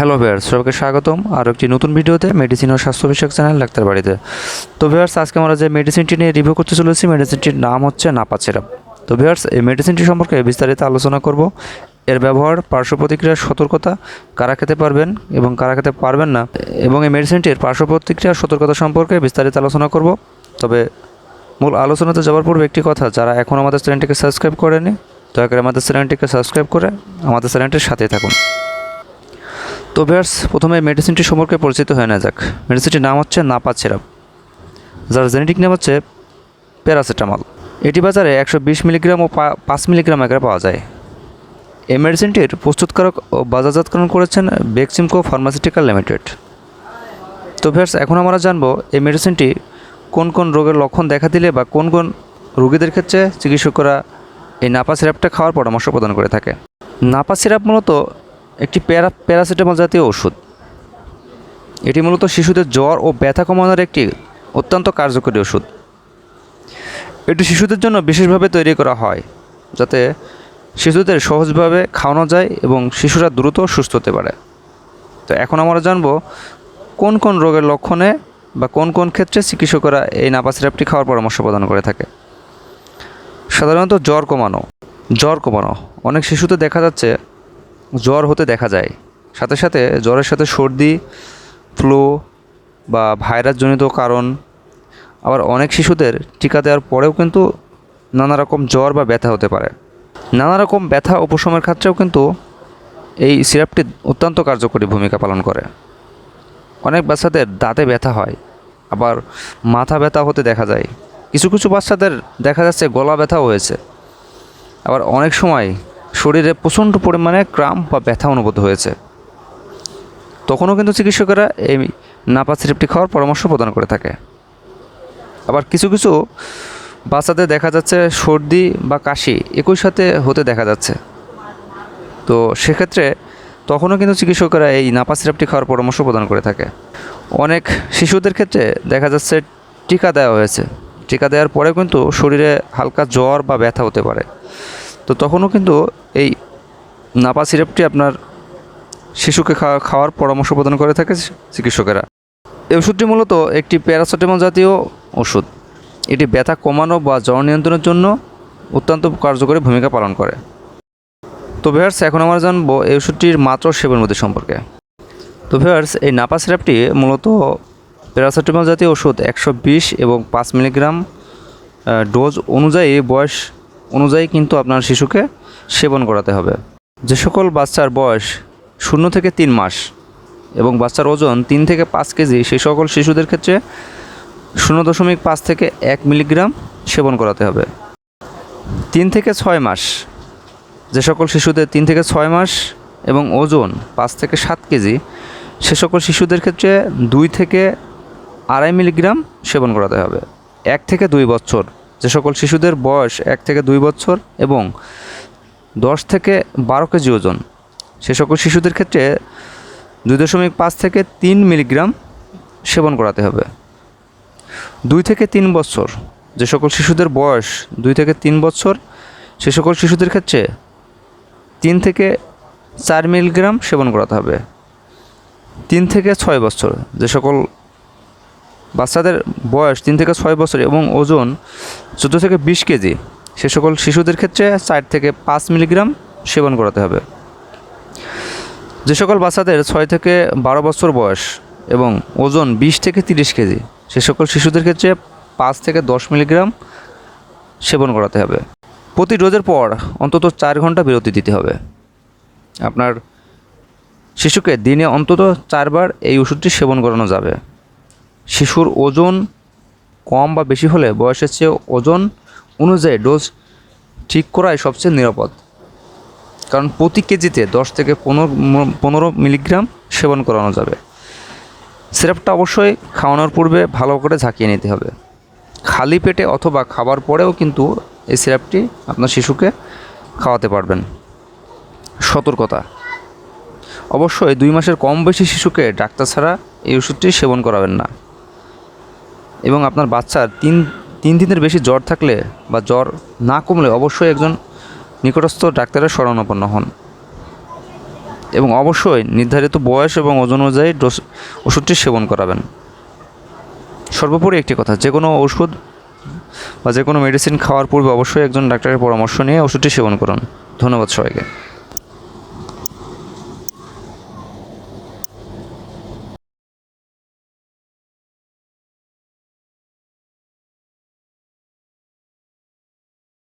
Hello viewers সবাইকে স্বাগতম। আর একটি নতুন ভিডিওতে মেডিসিন ও স্বাস্থ্য বিষয়ক চ্যানেল ডাক্তার বাড়িতে। তো ভিয়ার্স আজকে আমরা যে মেডিসিনটি নিয়ে রিভিউ করতে চলেছি মেডিসিনটির নাম হচ্ছে নাপা তো ভিয়ার্স এই মেডিসিনটি সম্পর্কে বিস্তারিত আলোচনা করব। এর ব্যবহার, পার্শ্ব প্রতিক্রিয়ার সতর্কতা কারা খেতে পারবেন এবং কারা খেতে পারবেন না, এবং এই মেডিসিনটির পার্শ্ব প্রতিক্রিয়ার সতর্কতা সম্পর্কে বিস্তারিত আলোচনা করব। তবে মূল আলোচনাতে যাওয়ার পূর্বে একটি কথা, যারা এখন আমাদের চ্যানেলটিকে সাবস্ক্রাইব করেনি দয়া করে আমাদের চ্যানেলটিকে সাবস্ক্রাইব করে আমাদের চ্যানেলটির সাথেই থাকুন। তো ভিয়ার্স প্রথমে মেডিসিনটি সম্পর্কে পরিচিত হয়ে না যাক। মেডিসিনটির নাম হচ্ছে নাপা সিরাপ, যার জেনেটিক নাম হচ্ছে প্যারাসিটামল। এটি বাজারে একশো বিশ মিলিগ্রাম ও পাঁচ মিলিগ্রাম আকারে পাওয়া যায়। এই মেডিসিনটির প্রস্তুতকারক ও বাজারজাতকরণ করেছেন বেক্সিমকো ফার্মাসিউটিক্যাল লিমিটেড। তো ভিয়ার্স এখন আমরা জানব এই মেডিসিনটি কোন কোন রোগের লক্ষণ দেখা দিলে বা কোন কোন রোগীদের ক্ষেত্রে চিকিৎসকরা এই নাপা সিরাপটা খাওয়ার পরামর্শ প্রদান করে থাকে। নাপা সিরাপ মূলত একটি প্যারা, প্যারাসিটামল জাতীয় ওষুধ। এটি মূলত শিশুদের জ্বর ও ব্যথা কমানোর একটি অত্যন্ত কার্যকরী ওষুধ। এটি শিশুদের জন্য বিশেষভাবে তৈরি করা হয়, যাতে শিশুদের সহজভাবে খাওয়ানো যায় এবং শিশুরা দ্রুত সুস্থ হতে পারে। তো এখন আমরা জানব কোন কোন রোগের লক্ষণে বা কোন কোন ক্ষেত্রে চিকিৎসকরা এই নাপা সিরাপটি খাওয়ার পরামর্শ প্রদান করে থাকে। সাধারণত জ্বর কমানো জ্বর কমানো। অনেক শিশুতে দেখা যাচ্ছে জ্বর হতে দেখা যায়। সাথে সাথে জ্বরের সাথে সর্দি, ফ্লু বা ভাইরাসজনিত কারণ, আবার অনেক শিশুদের টিকা দেওয়ার পরেও কিন্তু নানা রকম জ্বর বা ব্যথা হতে পারে। নানা রকম ব্যথা উপশমের ক্ষেত্রেও কিন্তু এই সিরাপটি অত্যন্ত কার্যকরী ভূমিকা পালন করে। অনেক বাচ্চাদের দাঁতে ব্যথা হয়, আবার মাথা ব্যথা হতে দেখা যায়। কিছু কিছু বাচ্চাদের দেখা যাচ্ছে গলা ব্যথাও হয়েছে। আবার অনেক সময় শরীরে প্রচণ্ড পরিমাণে ক্রাম্প বা ব্যথা অনুভূত হয়েছে। তখনও কিন্তু চিকিৎসকেরা এই নাপা সিরাপটি খাওয়ার পরামর্শ প্রদান করে থাকে। আবার কিছু কিছু বাচ্চাদের দেখা যাচ্ছে সর্দি বা কাশি একই সাথে হতে দেখা যাচ্ছে। তো সেক্ষেত্রে তখনও কিন্তু চিকিৎসকেরা এই নাপা সিরাপটি খাওয়ার পরামর্শ প্রদান করে থাকে। অনেক শিশুদের ক্ষেত্রে দেখা যাচ্ছে টিকা দেওয়া হয়েছে। টিকা দেওয়ার পরেও কিন্তু শরীরে হালকা জ্বর বা ব্যথা হতে পারে। তো তখনও কিন্তু এই নাপা সিরাপটি আপনার শিশুকে খাওয়া খাওয়ার পরামর্শ প্রদান করে থাকে চিকিৎসকেরা। এই ওষুধটি মূলত একটি প্যারাসিটামল জাতীয় ওষুধ। এটি ব্যথা কমানো বা জ্বর নিয়ন্ত্রণের জন্য অত্যন্ত কার্যকরী ভূমিকা পালন করে। তো ভিউয়ার্স, এখন আমরা জানব এই ওষুধটির মাত্র সেবন বিধি সম্পর্কে। তো ভিউয়ার্স, এই নাপা সিরাপটি মূলত প্যারাসিটামল জাতীয় ওষুধ একশো বিশ এবং পাঁচ মিলিগ্রাম ডোজ অনুযায়ী বয়স অনুযায়ী কিন্তু আপনার শিশুকে সেবন করাতে হবে। যে সকল বাচ্চার বয়স শূন্য থেকে তিন মাস এবং বাচ্চার ওজন তিন থেকে পাঁচ কেজি সেই সকল শিশুদের ক্ষেত্রে শূন্য দশমিক পাঁচ থেকে এক মিলিগ্রাম সেবন করাতে হবে। তিন থেকে ছয় মাস, যে সকল শিশুদের তিন থেকে ছয় মাস এবং ওজন পাঁচ থেকে সাত কেজি, সে সকল শিশুদের ক্ষেত্রে দুই থেকে আড়াই মিলিগ্রাম সেবন করাতে হবে। এক থেকে দুই বছর যে সকল শিশুদের বয়স এক থেকে দুই বছর এবং দশ থেকে বারো কেজি ওজন, সে সকল শিশুদের ক্ষেত্রে দুই দশমিক পাঁচ থেকে তিন মিলিগ্রাম সেবন করাতে হবে। দুই থেকে তিন বছর, যে সকল শিশুদের বয়স দুই থেকে তিন বছর, সে সকল শিশুদের ক্ষেত্রে তিন থেকে চার মিলিগ্রাম সেবন করাতে হবে। তিন থেকে ছয় বছর, যে সকল বাচ্চাদের বয়স তিন থেকে ছয় বছর এবং ওজন চোদ্দ থেকে বিশ কেজি। সে সকল শিশুদের ক্ষেত্রে চার থেকে পাঁচ মিলিগ্রাম সেবন করাতে হবে। যে সকল বাচ্চাদের ছয় থেকে বারো বছর বয়স এবং ওজন বিশ থেকে তিরিশ কেজি, সে সকল শিশুদের ক্ষেত্রে পাঁচ থেকে দশ মিলিগ্রাম সেবন করাতে হবে। প্রতি ডোজের পর অন্তত চার ঘণ্টা বিরতি দিতে হবে। আপনার শিশুকে দিনে অন্তত চারবার এই ওষুধটি সেবন করানো যাবে। শিশুর ওজন কম বা বেশি হলে বয়সের চেয়ে ওজন অনুযায়ী ডোজ ঠিক করাই সবচেয়ে নিরাপদ। কারণ প্রতি কেজিতে দশ থেকে পনেরো পনেরো মিলিগ্রাম সেবন করানো যাবে। সিরাপটা অবশ্যই খাওয়ানোর পূর্বে ভালো করে ঝাঁকিয়ে নিতে হবে। খালি পেটে অথবা খাবার পরেও কিন্তু এই সিরাপটি আপনার শিশুকে খাওয়াতে পারবেন। সতর্কতা। অবশ্যই দুই মাসের কম বেশি শিশুকে ডাক্তার ছাড়া এই ওষুধটি সেবন করাবেন না। এবং আপনার বাচ্চার তিন তিন দিনের বেশি জ্বর থাকলে বা জ্বর না কমলে অবশ্যই একজন নিকটস্থ ডাক্তারের শরণাপন্ন হন। এবং অবশ্যই নির্ধারিত বয়স এবং ওজন অনুযায়ী ডোজ, ওষুধটি সেবন করাবেন। সর্বোপরি একটি কথা, যে কোনো ওষুধ বা যে কোনো মেডিসিন খাওয়ার পূর্বে অবশ্যই একজন ডাক্তারের পরামর্শ নিয়ে ওষুধটি সেবন করুন। ধন্যবাদ সবাইকে।